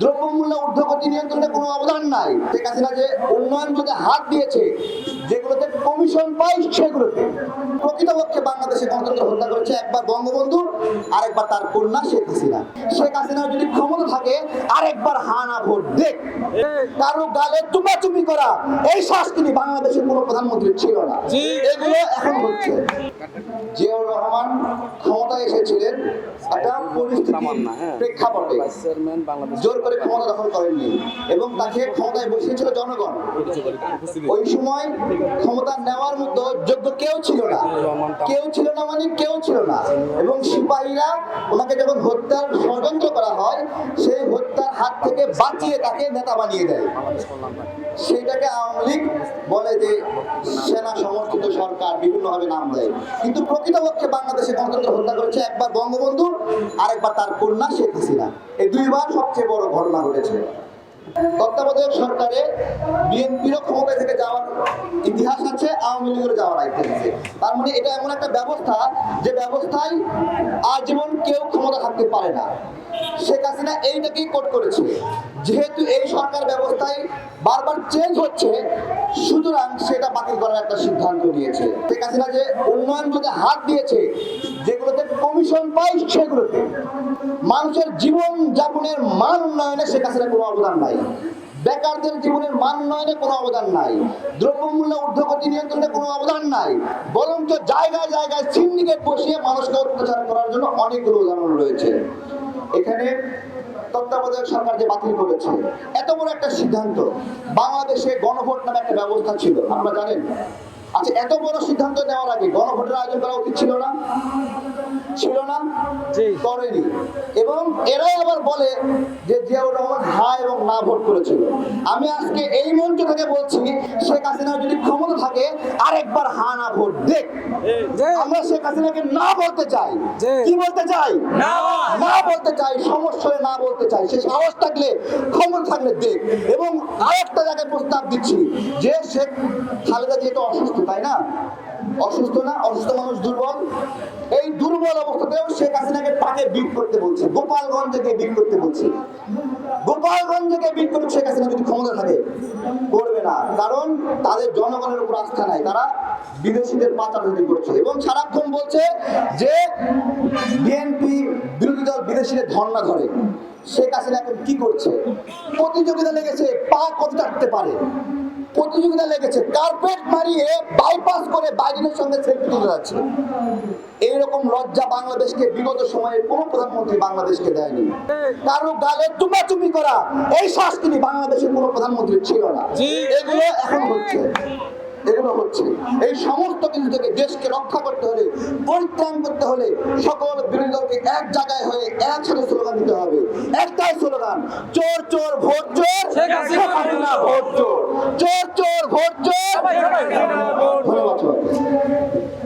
দ্রব্যমূল্য ঊর্ধ্বগতি নিয়ন্ত্রণে কোনো অবদান নাই। শেখ হাসিনা যে উন্নয়নগুলোতে হাত দিয়েছে যেগুলোতে কমিশন পায় সেগুলোতে। প্রকৃতপক্ষে বাংলাদেশে গণতন্ত্র হত্যা করেছে একবার বঙ্গবন্ধু আরেকবার তার কন্যা শেখ হাসিনা। শেখ হাসিনা যদি ক্ষমতা থাকে আরেকবার হানা ভোট দেখ। কারও গালে চুমাচুমি করা এই সংস্কৃতি বাংলাদেশের কোনো প্রধানমন্ত্রী ছিল না। এগুলো এখন হচ্ছে। জিয়াউর রহমান ক্ষমতায় এসেছিলেন একটা পরিস্থিতি প্রেক্ষাপটে। জোর করে ক্ষমতা দখল করেননি এবং তাকে ক্ষমতায় বসিয়েছিল জনগণ। ওই সময় ক্ষমতা নেওয়ার মতো যোগ্য কেউ ছিল না। কেউ ছিল না মানে কেউ ছিল না। এবং সিপাহীরা ওনাকে যখন হত্যার ষড়যন্ত্র করা হয় সেই হত্যার হাত থেকে বাঁচিয়ে তাকে নেতা বানিয়ে দেয়। সেইটাকে আওয়ামী লীগ বলে যে সেনা সরকার বিভিন্নভাবে নাম দেয়। কিন্তু প্রকৃতপক্ষে বাংলাদেশে গণতন্ত্র হত্যা করেছে একবার বঙ্গবন্ধু, আরেকবার তার কন্যা শেখ হাসিনা। এই দুইবার সবচেয়ে বড় ঘটনা ঘটেছে। তত্ত্বাবধায়ক সরকারে বিএনপিরও ক্ষমতায় থেকে যাওয়ার ইতিহাস আছে। যাওয়ার ইতিহাস আছে তার মানে এটা এমন একটা ব্যবস্থা যে ব্যবস্থায় আজীবন কেউ ক্ষমতা থাকতে পারে না। শেখ হাসিনা এইটাকেই কোট করেছে। যেহেতু এই সরকার ব্যবস্থায় বারবার চেঞ্জ হচ্ছে, সুতরাং সেটা বাতিল করার একটা সিদ্ধান্ত নিয়েছে। শেখ হাসিনা যে উন্নয়ন যদি হাত দিয়েছে, যেগুলোতে কমিশন পাই সেগুলোতে। মানুষের জীবন যাপনের মান উন্নয়নে শেখ হাসিনার কোনো অবদান নাই। বেকারদের জীবনের মান উন্নয়নে কোনো অবদান নাই। দ্রব্যমূল্য ঊর্ধ্বগতি নিয়ন্ত্রণে কোনো অবদান নাই। বরঞ্চ জায়গায় জায়গায় সিন্ডিকেট বসিয়ে মানুষকে অত্যাচার করার জন্য অনেকগুলো উদাহরণ রয়েছে। এখানে তত্ত্বাবধায়ক সরকার যে বাতিল করেছে, এত বড় একটা সিদ্ধান্ত। বাংলাদেশে গণভোট নামে একটা ব্যবস্থা ছিল, আপনারা জানেন? আচ্ছা এত বড় সিদ্ধান্ত নেওয়ার আগে গণভোটের আয়োজন করা উচিত ছিল না? ছিল না করেনি। এবং এরাই আবার বলে যে জিয়াউর রহমান হা এবং না ভোট করেছিল। আমি আজকে এই মঞ্চ থেকে বলছি শেখ হাসিনা যদি ক্ষমতা থাকে আরেকবার হা না ভোট দেখ। আমরা শেখ হাসিনাকে না বলতে চাই। কি বলতে চাই? না বলতে চাই সমস্যায় না বলতে চাই। সে সাহস থাকলে ক্ষমতা থাকলে দেখ। এবং আরেকটা জায়গায় প্রস্তাব দিচ্ছি যে শেখ খালেদা যেহেতু অসুস্থ তাই না? অসুস্থ না? অসুস্থ মানুষ দুর্বল। এই দুর্বল অবস্থাতেও শেখ হাসিনাকে তাকে বিট করতে বলছে। গোপালগঞ্জে গিয়ে বিট করতে বলছে। গোপালগঞ্জে গিয়ে বিট করতে শেখ হাসিনা যদি ক্ষমতা থাকে। করবে না। কারণ তাদের জনগণের উপর আস্থা নাই। তারা বিদেশিদের পাচারধারি করছে। এবং সারাক্ষণ বলছে যে বিএনপি বিরোধী দল বিদেশিদের ধর্ণা ধরে। শেখ হাসিনা এখন কি করছে? প্রতিযোগিতা লেগেছে। পা কত চাটতে পারে? প্রতিযোগিতা লেগেছে। কার্পেট মারিয়ে বাইপাস করে বাইডেনের সঙ্গে সেলফি তুলে যাচ্ছে। এইরকম লজ্জা বাংলাদেশকে বিগত সময়ে কোনো প্রধানমন্ত্রী বাংলাদেশকে দেয়নি। কারও গালে তুমা তুমি করা এই সংস্কৃতি বাংলাদেশের কোনো প্রধানমন্ত্রী ছিল না। এগুলো এখন হচ্ছে। এগুলো হচ্ছে এই সমস্ত কিছু থেকে দেশকে রক্ষা করতে হলে পরিত্রাণ করতে হলে সকল বিরোধী দলকে এক জায়গায় হয়ে এক একসাথে স্লোগান দিতে হবে। একটাই স্লোগান চোর চোর ভোট চোর। ভোট চোর। চোর চোর ভোট চোর। ধন্যবাদ।